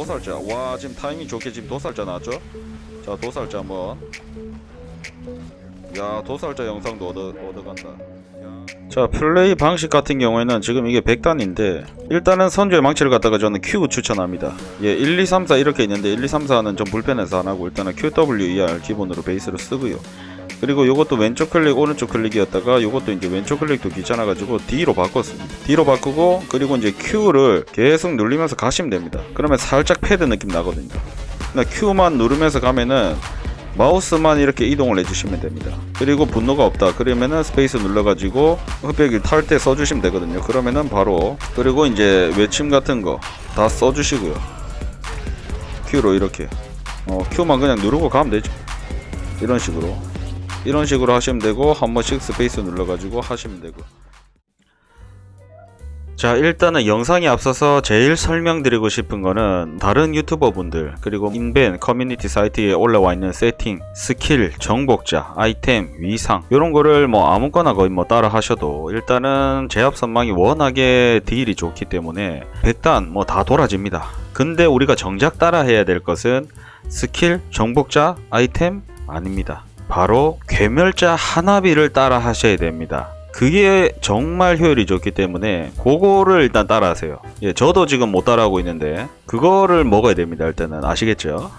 도살자. 와 지금 타이밍 좋게 지금 도살자 나왔죠? 자 도살자 한번. 야 도살자 영상도 얻어, 얻어간다. 야. 자 플레이 방식 같은 경우에는 지금 이게 100단인데 일단은 선주의 망치를 갖다가 저는 Q 추천합니다. 예 1, 2, 3, 4 이렇게 있는데 1, 2, 3, 4는 좀 불편해서 안하고 일단은 QWER 기본으로 베이스로 쓰고요 그리고 요것도 왼쪽 클릭 오른쪽 클릭이었다가 요것도 이제 왼쪽 클릭도 귀찮아가지고 D로 바꿨습니다. D로 바꾸고 그리고 이제 Q를 계속 누르면서 가시면 됩니다. 그러면 살짝 패드 느낌 나거든요. 나 Q만 누르면서 가면은 마우스만 이렇게 이동을 해주시면 됩니다. 그리고 분노가 없다 그러면은 스페이스 눌러가지고 흑백을 탈 때 써주시면 되거든요. 그러면은 바로 그리고 이제 외침 같은 거 다 써주시고요. Q로 이렇게. 어, Q만 그냥 누르고 가면 되죠. 이런 식으로 이런 식으로 하시면 되고 한 번씩 스페이스 눌러가지고 하시면 되고. 자 일단은 영상에 앞서서 제일 설명드리고 싶은 거는 다른 유튜버 분들 그리고 인벤 커뮤니티 사이트에 올라와 있는 세팅, 스킬, 정복자, 아이템, 위상 이런 거를 뭐 아무거나 거의 뭐 따라 하셔도 일단은 제압 선망이 워낙에 딜이 좋기 때문에 100단 뭐 다 돌아집니다. 근데 우리가 정작 따라 해야 될 것은 스킬, 정복자, 아이템 아닙니다 바로 괴멸자 하나비를 따라 하셔야 됩니다 그게 정말 효율이 좋기 때문에 그거를 일단 따라하세요. 예, 저도 지금 못 따라하고 있는데 그거를 먹어야 됩니다. 일단은 아시겠죠?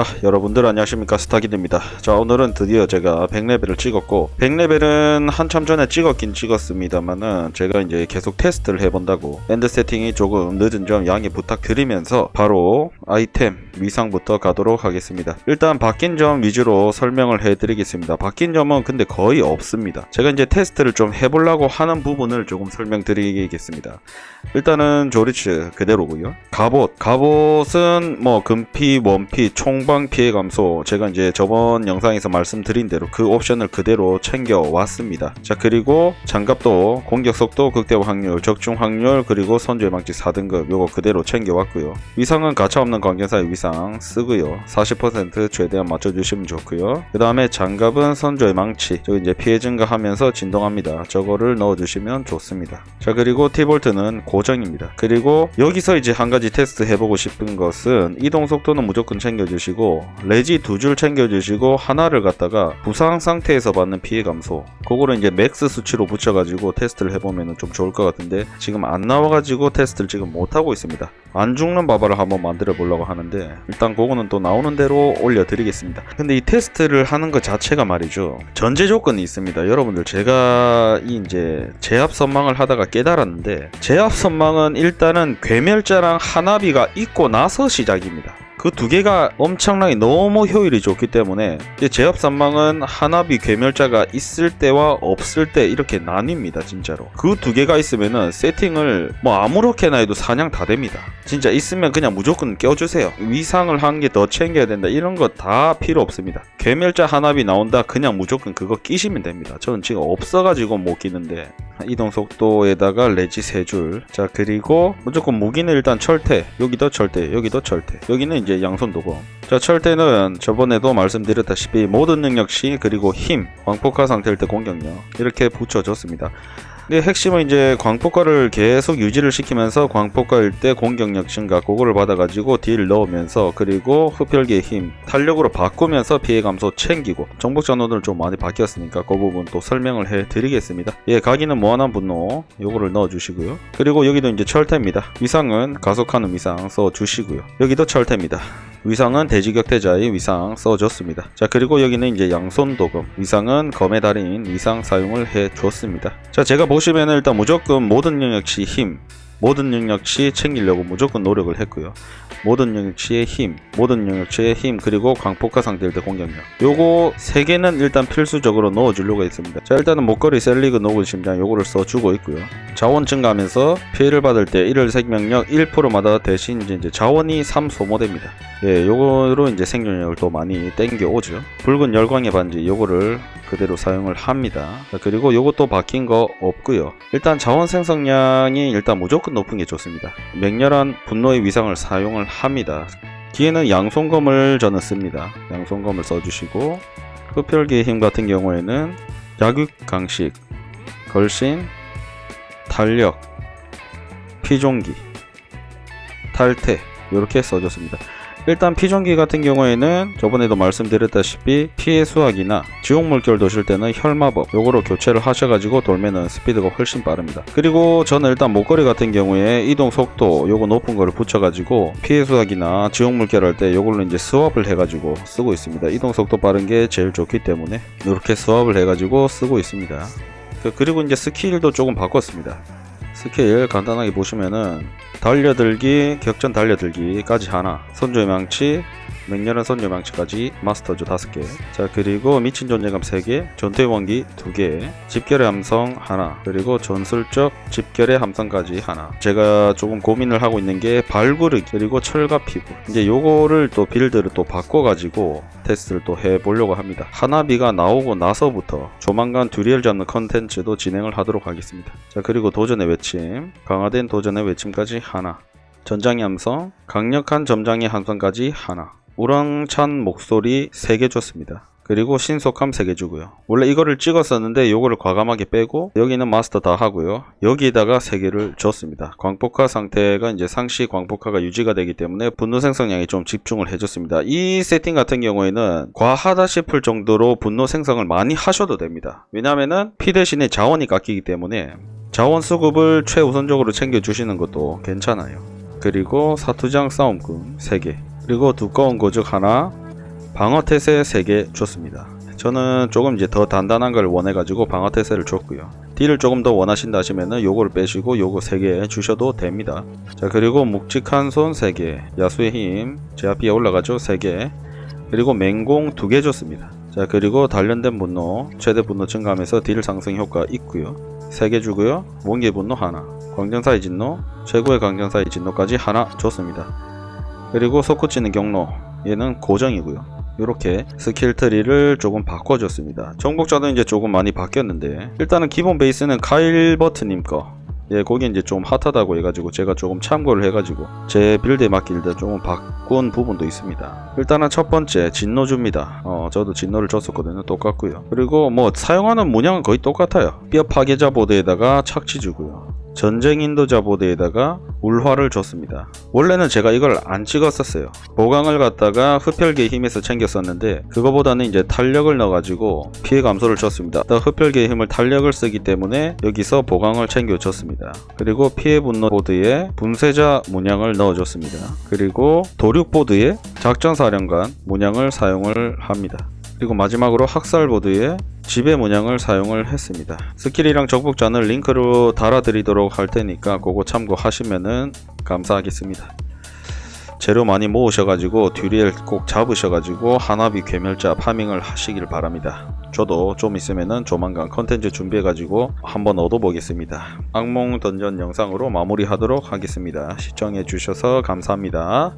자 여러분들 안녕하십니까? 스타기드입니다. 자 오늘은 드디어 제가 100레벨을 찍었고 100레벨은 한참 전에 찍었긴 찍었습니다만은 제가 이제 계속 테스트를 해본다고 엔드 세팅이 조금 늦은 점 양해 부탁드리면서 바로 아이템 위상부터 가도록 하겠습니다. 일단 바뀐 점 위주로 설명을 해드리겠습니다. 바뀐 점은 근데 거의 없습니다. 제가 이제 테스트를 좀 해보려고 하는 부분을 조금 설명드리겠습니다. 일단은 조리츠 그대로고요. 갑옷. 갑옷은 뭐 금피 원피 총방 피해 감소 제가 이제 저번 영상에서 말씀드린 대로 그 옵션을 그대로 챙겨 왔습니다. 자 그리고 장갑도 공격 속도 극대화 확률 적중 확률 그리고 선주의 망치 4등급 요거 그대로 챙겨 왔고요. 위상은 가차없는 관계사의 위상 쓰고요. 40% 최대한 맞춰주시면 좋고요. 그 다음에 장갑은 선주의 망치 저기 이제 피해 증가하면서 진동합니다. 저거를 넣어주시면 좋습니다. 자 그리고 티볼트는 고정입니다. 그리고 여기서 이제 한 가지 테스트 해보고 싶은 것은 이동 속도는 무조건 챙겨주시고 레지 두 줄 챙겨주시고 하나를 갖다가 부상 상태에서 받는 피해 감소. 그거를 이제 맥스 수치로 붙여가지고 테스트를 해보면 좀 좋을 것 같은데 지금 안 나와가지고 테스트를 지금 못하고 있습니다. 안 죽는 바바를 한번 만들어 보려고 하는데 일단 그거는 또 나오는 대로 올려드리겠습니다. 근데 이 테스트를 하는 것 자체가 말이죠. 전제 조건이 있습니다. 여러분들 제가 이 이제 제압 선망을 하다가 깨달았는데 제압 선망은 일단은 괴멸자랑 하나비가 있고 나서 시작입니다 그 두 개가 엄청나게 너무 효율이 좋기 때문에 제압 산망은 하나비 괴멸자가 있을 때와 없을 때 이렇게 나뉩니다 진짜로. 그 두 개가 있으면은 세팅을 뭐 아무렇게나 해도 사냥 다 됩니다. 진짜 있으면 그냥 무조건 껴주세요. 위상을 한 개 더 챙겨야 된다 이런 거 다 필요 없습니다. 괴멸자 하나비 나온다 그냥 무조건 그거 끼시면 됩니다. 저는 지금 없어가지고 못 끼는데 이동 속도에다가 레지 3줄. 자 그리고 무조건 무기는 일단 철퇴. 여기도 철퇴 여기도 철퇴. 여기는 이제 양손 도검. 자 철퇴는 저번에도 말씀드렸다시피 모든 능력 시 그리고 힘 광폭화 상태일 때 공격력 이렇게 붙여줬습니다 근데 핵심은 이제 광폭화를 계속 유지를 시키면서 광폭화일 때 공격력 증가 그거를 받아가지고 딜 넣으면서 그리고 흡혈기의 힘 탄력으로 바꾸면서 피해 감소 챙기고 정복자 노드를 좀 많이 바뀌었으니까 그 부분 또 설명을 해드리겠습니다. 예 가기는 무한한 분노 요거를 넣어주시고요. 그리고 여기도 이제 철퇴입니다. 위상은 가속하는 위상 써주시고요. 여기도 철퇴입니다. 위상은 대지격태자의 위상 써줬습니다. 자 그리고 여기는 이제 양손 도금. 위상은 검의 달인 위상 사용을 해줬습니다. 자 제가 보 시면은 일단 무조건 모든 능력치 힘 모든 능력치 챙기려고 무조건 노력을 했고요. 모든 능력치의 힘, 모든 능력치의 힘, 그리고 광폭화 상태일 때 공격력. 요거 세 개는 일단 필수적으로 넣어주려고 했습니다. 자, 일단은 목걸이 셀리그 노블 심장 요거를 써주고 있고요. 자원 증가하면서 피해를 받을 때 1월 생명력 1%마다 대신 이제 자원이 3 소모됩니다. 예, 요거로 이제 생존력을 또 많이 땡겨 오죠. 붉은 열광의 반지 요거를 그대로 사용을 합니다. 자, 그리고 요것도 바뀐 거 없고요. 일단 자원 생성량이 일단 무조건 높은 게 좋습니다. 맹렬한 분노의 위상을 사용을 합니다. 뒤에는 양손검을 저는 씁니다. 양손검을 써주시고 흡혈기의 힘 같은 경우에는 약육 강식, 걸신, 탄력, 피종기, 탈퇴 이렇게 써줬습니다. 일단 피종기 같은 경우에는 저번에도 말씀드렸다시피 피해 수학이나 지옥 물결 도실 때는 혈마법 요거로 교체를 하셔가지고 돌면은 스피드가 훨씬 빠릅니다. 그리고 저는 일단 목걸이 같은 경우에 이동 속도 요거 높은 거를 붙여가지고 피해 수학이나 지옥 물결 할 때 요걸로 이제 스왑을 해가지고 쓰고 있습니다. 이동 속도 빠른 게 제일 좋기 때문에 이렇게 스왑을 해가지고 쓰고 있습니다. 그- 그리고 이제 스킬도 조금 바꿨습니다. 스킬 간단하게 보시면은 달려들기, 격전 달려들기까지 하나, 손조의 망치, 맹렬한 손조의 망치까지 마스터즈 5개. 자, 그리고 미친 존재감 3개, 전투의 원기 2개, 집결의 함성 하나, 그리고 전술적 집결의 함성까지 하나. 제가 조금 고민을 하고 있는 게 발구르기, 그리고 철갑 피부. 이제 요거를 또 빌드를 또 바꿔가지고 테스트를 또 해보려고 합니다. 하나비가 나오고 나서부터 조만간 듀리엘 잡는 컨텐츠도 진행을 하도록 하겠습니다. 자, 그리고 도전의 외침, 강화된 도전의 외침까지 하나. 전장의 함성, 강력한 점장의 함성까지 하나. 우렁찬 목소리 3개 줬습니다. 그리고 신속함 3개 주고요. 원래 이거를 찍었었는데 요거를 과감하게 빼고 여기는 마스터 다 하고요. 여기에다가 3개를 줬습니다. 광폭화 상태가 이제 상시 광폭화가 유지가 되기 때문에 분노 생성량에 좀 집중을 해줬습니다. 이 세팅 같은 경우에는 과하다 싶을 정도로 분노 생성을 많이 하셔도 됩니다. 왜냐면은 피 대신에 자원이 깎이기 때문에 자원 수급을 최우선적으로 챙겨주시는 것도 괜찮아요. 그리고 사투장 싸움꾼 3개 그리고 두꺼운 고적 하나 방어 태세 3개 줬습니다. 저는 조금 이제 더 단단한 걸 원해가지고 방어 태세를 줬고요. 딜을 조금 더 원하신다 하시면은 요거를 빼시고 요거 3개 주셔도 됩니다. 자 그리고 묵직한 손 3개 야수의 힘 제압비에 올라가죠 3개 그리고 맹공 2개 줬습니다. 자 그리고 단련된 분노 최대 분노 증가하면서 딜 상승 효과 있고요. 3개 주고요. 원기 분노 하나 광전사의 진노 최고의 광전사의 진노까지 하나 줬습니다. 그리고 솟구치는 경로 얘는 고정이고요. 이렇게 스킬 트리를 조금 바꿔줬습니다. 정복자도 이제 조금 많이 바뀌었는데 일단은 기본 베이스는 카일 버트님 거. 예, 거기 이제 좀 핫하다고 해가지고 제가 조금 참고를 해가지고 제 빌드에 맞길 때 조금 바꾼 부분도 있습니다. 일단은 첫 번째 진노줍니다. 어, 저도 진노를 줬었거든요. 똑같고요. 그리고 뭐 사용하는 문양은 거의 똑같아요. 뼈 파괴자 보드에다가 착취 주고요. 전쟁 인도자 보드에다가 울화를 줬습니다. 원래는 제가 이걸 안 찍었었어요. 보강을 갖다가 흡혈계의 힘에서 챙겼었는데 그거보다는 이제 탄력을 넣어가지고 피해 감소를 줬습니다. 또 흡혈계의 힘을 탄력을 쓰기 때문에 여기서 보강을 챙겨줬습니다. 그리고 피해 분노 보드에 분쇄자 문양을 넣어줬습니다. 그리고 도륙 보드에 작전사령관 문양을 사용을 합니다. 그리고 마지막으로 학살 보드에 지배 문양을 사용을 했습니다. 스킬이랑 정복자는 링크로 달아드리도록 할 테니까 그거 참고하시면은 감사하겠습니다. 재료 많이 모으셔가지고 듀리엘 꼭 잡으셔가지고 하나비 괴멸자 파밍을 하시길 바랍니다. 저도 좀 있으면은 조만간 컨텐츠 준비해가지고 한번 얻어보겠습니다. 악몽 던전 영상으로 마무리하도록 하겠습니다. 시청해주셔서 감사합니다.